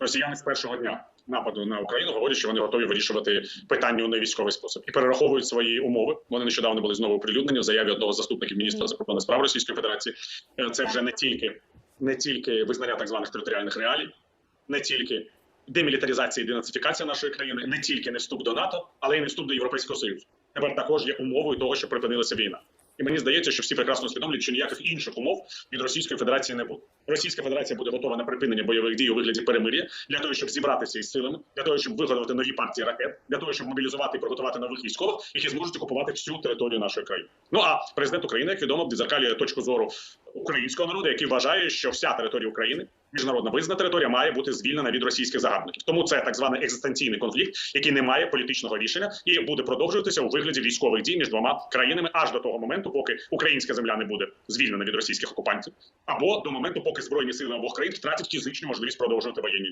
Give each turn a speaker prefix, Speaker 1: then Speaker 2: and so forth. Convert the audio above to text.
Speaker 1: Росіяни з першого дня нападу на Україну говорять, що вони готові вирішувати питання у невійськовий спосіб і перераховують свої умови. Вони нещодавно були знову оприлюднені в заяві одного з заступників міністра закордонних справ Російської Федерації. Е, Це вже не тільки не тільки визнання так званих територіальних реалій, не тільки демілітаризація і денацифікація нашої країни, не тільки не вступ до НАТО, але й не вступ до Європейського Союзу. Тепер також є умовою того, що припинилася війна. І мені здається, що всі прекрасно усвідомлюють, що ніяких інших умов від Російської Федерації не буде. Російська Федерація буде готова на припинення бойових дій у вигляді перемир'я для того, щоб зібратися із силами, для того, щоб виготовити нові партії ракет, для того, щоб мобілізувати і приготувати нових військових, які зможуть окупувати всю територію нашої країни. Ну а президент України, як відомо, відзеркалює точку зору українського народу, який вважає, що вся територія України. Міжнародна визнана територія має бути звільнена від російських загарбників. Тому це так званий екзистенційний конфлікт, який не має політичного рішення і буде продовжуватися у вигляді військових дій між двома країнами аж до того моменту, поки українська земля не буде звільнена від російських окупантів, або до моменту, поки збройні сили обох країн втратять фізичну можливість продовжувати воєнні.